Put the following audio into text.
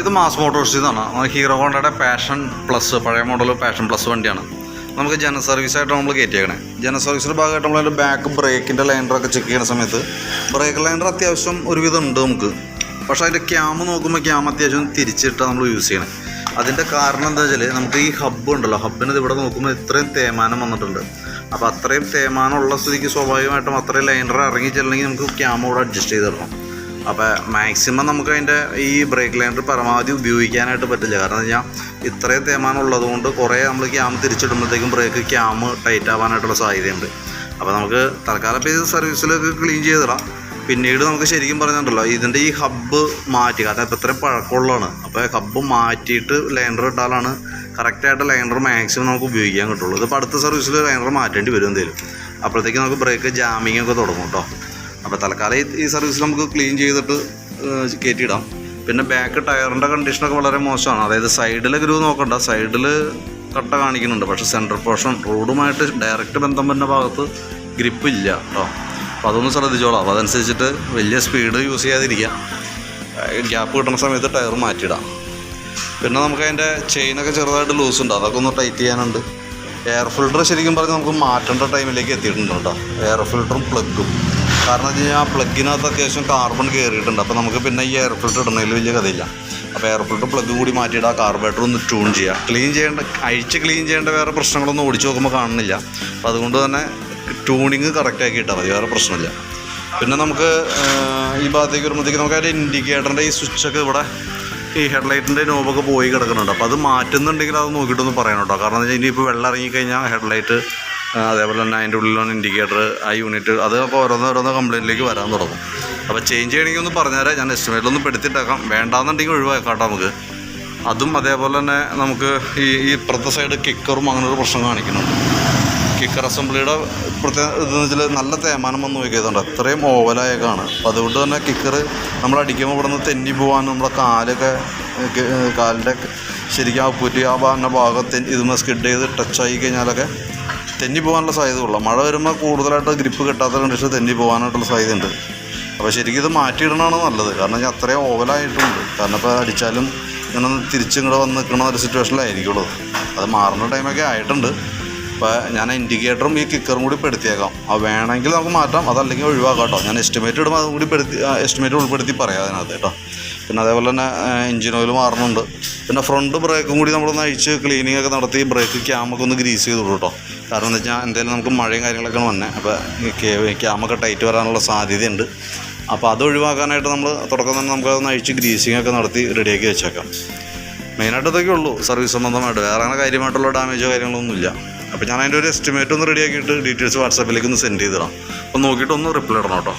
ഇത് മാസ് മോട്ടോഴ്സിൽ നിന്നാണ് ഹീറോ ഹോണ്ടയുടെ പാഷൻ പ്ലസ് പഴയ മോഡൽ പാഷൻ പ്ലസ് വണ്ടിയാണ്. നമുക്ക് ജന സർവീസായിട്ട് നമ്മൾ കയറ്റിയേക്കണേ ജന സർവീസിന്റെ ഭാഗമായിട്ട് നമ്മൾ അതിന്റെ ബാക്ക് ബ്രേക്കിന്റെ ലൈൻഡറൊക്കെ ചെക്ക് ചെയ്യുന്ന സമയത്ത് ബ്രേക്ക് ലൈൻഡർ അത്യാവശ്യം ഒരുവിധം ഉണ്ട് നമുക്ക്. പക്ഷേ അതിന്റെ ക്യാമ് നോക്കുമ്പോൾ ക്യാം അത്യാവശ്യം തിരിച്ചിട്ടാണ് നമ്മൾ യൂസ് ചെയ്യണേ. അതിന്റെ കാരണം എന്താ വെച്ചാൽ നമുക്ക് ഈ ഹബ്ബ് ഉണ്ടല്ലോ. ഹബ്ബിന് ഇവിടെ നോക്കുമ്പോൾ ഇത്രയും തേമാനം വന്നിട്ടുണ്ട്. അപ്പോൾ അത്രയും തേമാനമുള്ള സ്ഥിതിക്ക് സ്വാഭാവികമായിട്ടും അത്രയും ലൈനർ ഇറങ്ങി ചെല്ലണമെങ്കിൽ നമുക്ക് ക്യാമ കൂടെ അഡ്ജസ്റ്റ് ചെയ്തിടണം അപ്പോൾ മാക്സിമം നമുക്ക് അതിന്റെ ഈ ബ്രേക്ക് ലൈനർ പരമാവധി ഉപയോഗിക്കാനായിട്ട് പറ്റില്ല. കാരണം വെച്ചാൽ ഇത്രയും തേമാനം ഉള്ളതുകൊണ്ട് കുറേ നമ്മൾ ക്യാം തിരിച്ചിടുമ്പോഴത്തേക്കും ബ്രേക്ക് ക്യാം ടൈറ്റ് ആവാനായിട്ടുള്ള സാധ്യതയുണ്ട്. അപ്പോൾ നമുക്ക് തൽക്കാലം ഇപ്പോൾ ഇത് സർവീസിലൊക്കെ ക്ലീൻ ചെയ്തിടാം. പിന്നീട് നമുക്ക് ശരിക്കും പറഞ്ഞിട്ടുണ്ടല്ലോ ഇതിന്റെ ഈ ഹബ്ബ് മാറ്റി കാരണം ഇപ്പോൾ ഇത്രയും പഴക്കമുള്ളതാണ്. അപ്പോൾ ഹബ്ബ് മാറ്റിയിട്ട് ലൈനർ ഇട്ടാലാണ് കറക്റ്റായിട്ട് ലൈനർ മാക്സിമം നമുക്ക് ഉപയോഗിക്കാൻ കിട്ടുള്ളൂ. ഇതിപ്പോൾ അടുത്ത സർവീസിൽ ലൈനർ മാറ്റേണ്ടി വരും എന്തെങ്കിലും അപ്പോഴത്തേക്ക് നമുക്ക് ബ്രേക്ക് ജാമിങ് ഒക്കെ തുടങ്ങും കേട്ടോ അപ്പോൾ തൽക്കാലം ഈ- സർവീസ് നമുക്ക് ക്ലീൻ ചെയ്തിട്ട് കയറ്റിയിടാം പിന്നെ ബാക്ക് ടയറിന്റെ കണ്ടീഷനൊക്കെ വളരെ മോശമാണ്. അതായത് സൈഡിലെ ഗ്രൂ നോക്കണ്ട. സൈഡിൽ കട്ട കാണിക്കുന്നുണ്ട്. പക്ഷേ സെൻട്രൽ പോർഷൻ റോഡുമായിട്ട് ഡയറക്റ്റ് ബന്ധം വരുന്ന ഭാഗത്ത് ഗ്രിപ്പ് ഇല്ല കേട്ടോ അപ്പോൾ അതൊന്ന് ശ്രദ്ധിച്ചോളാം. അപ്പോൾ അതനുസരിച്ചിട്ട് വലിയ സ്പീഡ് യൂസ് ചെയ്യാതിരിക്കുക. ഗ്യാപ്പ് കിട്ടുന്ന സമയത്ത് ടയർ മാറ്റിയിടാം. പിന്നെ നമുക്ക് അതിന്റെ ചെയിനൊക്കെ ചെറുതായിട്ട് ലൂസ് ഉണ്ട്. അതൊക്കെ ഒന്ന് ടൈറ്റ് ചെയ്യാനുണ്ട്. എയർ ഫിൽട്ടർ ശരിക്കും പറഞ്ഞാൽ നമുക്ക് മാറ്റേണ്ട ടൈമിലേക്ക് എത്തിയിട്ടുണ്ട് കേട്ടോ എയർ ഫിൽട്ടറും പ്ലഗും കാരണം വെച്ച് കഴിഞ്ഞാൽ പ്ലഗിനകത്ത് അത്യാവശ്യം കാർബൺ കയറിയിട്ടുണ്ട് അപ്പോൾ നമുക്ക് പിന്നെ ഈ എയർ ഫിൽറ്റർ ഇടുന്നതിൽ വലിയ കഥയില്ല. അപ്പോൾ എയർ ഫിൽറ്റർ പ്ലഗ് കൂടി മാറ്റിയിട്ട് ആ കാർബേറ്റർ ഒന്ന് ട്യൂൺ ചെയ്യുക ക്ലീൻ ചെയ്യേണ്ട അഴിച്ച് ക്ലീൻ ചെയ്യേണ്ട വേറെ പ്രശ്നങ്ങളൊന്നും ഓടിച്ച് നോക്കുമ്പോൾ കാണുന്നില്ല. അപ്പോൾ അതുകൊണ്ട് തന്നെ ട്യൂണിങ് കറക്റ്റാക്കി ഇട്ടാൽ മതി വേറെ പ്രശ്നമില്ല. പിന്നെ നമുക്ക് ഈ ഭാഗത്തേക്ക് വരുമ്പോഴത്തേക്ക് നമുക്ക് അതിന്റെ ഇൻഡിക്കേറ്ററിന്റെ ഈ സ്വിച്ചൊക്കെ ഇവിടെ ഈ ഹെഡ്ലൈറ്റിന്റെ നോബൊക്കെ പോയി കിടക്കുന്നുണ്ട്. അപ്പോൾ അത് മാറ്റുന്നുണ്ടെങ്കിൽ അത് നോക്കിയിട്ടൊന്ന് പറയണം കേട്ടോ. കാരണം ഇനിയിപ്പോൾ വെള്ളം ഇറങ്ങിക്കഴിഞ്ഞാൽ ഹെഡ്ലൈറ്റ് അതേപോലെ തന്നെ അതിന്റെ ഉള്ളിലാണ് ഇൻഡിക്കേറ്റർ ആ യൂണിറ്റ് അത് അപ്പോൾ ഓരോന്ന് ഓരോന്ന് കംപ്ലയിന്റിലേക്ക് വരാൻ തുടങ്ങും. അപ്പോൾ ചേഞ്ച് ചെയ്യണമെങ്കിൽ ഒന്ന് പറഞ്ഞുതരാം. ഞാൻ എസ്റ്റിമേറ്റിലൊന്ന് പെടുത്തിട്ടേക്കാം വേണ്ടാന്നുണ്ടെങ്കിൽ ഒഴിവാക്കാട്ടോ നമുക്ക്. അതും അതേപോലെ തന്നെ നമുക്ക് ഈ ഈ ഇപ്പുറത്തെ സൈഡ് കിക്കറും അങ്ങനെ ഒരു പ്രശ്നം കാണിക്കുന്നുണ്ട്. കിക്കർ അസംബ്ലിയുടെ പ്രത്യേക ഇതെന്ന് വെച്ചാൽ നല്ല തേമാനം വന്ന് നോക്കിയതുണ്ട് അത്രയും ഓവലായേക്കാണ് അപ്പോൾ അതുകൊണ്ട് തന്നെ കിക്കർ നമ്മൾ അടിക്കുമ്പോൾ ഇവിടെ നിന്ന് തെന്നി പോകാൻ നമ്മുടെ കാലൊക്കെ കാലിന്റെ ശരിക്കും ആ പുറ്റി ആ ഭാഗം തെന്നി ഇതുമ്മ സ്കിഡ് ചെയ്ത് ടച്ചായി കഴിഞ്ഞാലൊക്കെ തെന്നി പോകാനുള്ള സാധ്യതയുള്ള. മഴ വരുമ്പോൾ കൂടുതലായിട്ട് ഗ്രിപ്പ് കിട്ടാത്ത കണ്ടീഷൻ തെന്നി പോകാനായിട്ടുള്ള സാധ്യതയുണ്ട്. അപ്പോൾ ശരിക്കും ഇത് മാറ്റിയിടണമാണ് നല്ലത്. കാരണം ഞാൻ അത്രയും ഓവലായിട്ടുണ്ട്. കാരണം ഇപ്പോൾ അടിച്ചാലും ഇങ്ങനെ തിരിച്ചിങ്ങോട്ട് വന്ന് നിൽക്കുന്ന ഒരു സിറ്റുവേഷനിലായിരിക്കുള്ളൂ. അത് മാറുന്ന ടൈമൊക്കെ ആയിട്ടുണ്ട്. അപ്പോൾ ഞാൻ ഇൻഡിക്കേറ്ററും ഈ കിക്കറും കൂടി പെടുത്തിയേക്കാം. അത് വേണമെങ്കിൽ നമുക്ക് മാറ്റാം. അതല്ലെങ്കിൽ ഒഴിവാക്കാം കേട്ടോ. ഞാൻ എസ്റ്റിമേറ്റ് ഇടുമ്പോൾ അതും കൂടി പെടുത്തി എസ്റ്റിമേറ്റ് ഉൾപ്പെടുത്തി പറയാം അതിനകത്ത് കേട്ടോ. പിന്നെ അതേപോലെ തന്നെ എഞ്ചിൻ ഓയിൽ മാറുന്നുണ്ട്. പിന്നെ ഫ്രണ്ട് ബ്രേക്കും കൂടി നമ്മളൊന്ന് അഴിച്ച് ക്ലീനിങ് ഒക്കെ നടത്തി ബ്രേക്ക് ക്യാമൊക്കെ ഒന്ന് ഗ്രീസ് ചെയ്തു കേട്ടോ കാരണം എന്താ വെച്ചാൽ എന്തായാലും നമുക്ക് മഴയും കാര്യങ്ങളൊക്കെ വന്നേ. അപ്പോൾ ക്യാമൊക്കെ ടൈറ്റ് വരാനുള്ള സാധ്യതയുണ്ട്. അപ്പോൾ അത് ഒഴിവാക്കാനായിട്ട് നമ്മൾ തുടക്കം തന്നെ നമുക്ക് അതൊന്ന് അഴിച്ച് ഗ്രീസിങ് ഒക്കെ നടത്തി റെഡിയാക്കി വെച്ചേക്കാം. മെയിനായിട്ട് ഇതൊക്കെ ഉള്ളൂ സർവീസ് സംബന്ധമായിട്ട്. വേറെ അങ്ങനെ കാര്യമായിട്ടുള്ള ഡാമേജോ കാര്യങ്ങളൊന്നുമില്ല അപ്പോൾ ഞാൻ അതിന്റെ ഒരു എസ്റ്റിമേറ്റ് ഒന്ന് റെഡിയാക്കിയിട്ട് ഡീറ്റെയിൽസ് വാട്സാപ്പിലേക്ക് ഒന്ന് സെൻഡ് ചെയ്തിടാം അപ്പോൾ നോക്കിയിട്ട് ഒന്ന് റിപ്ലൈ ഇടണം കേട്ടോ.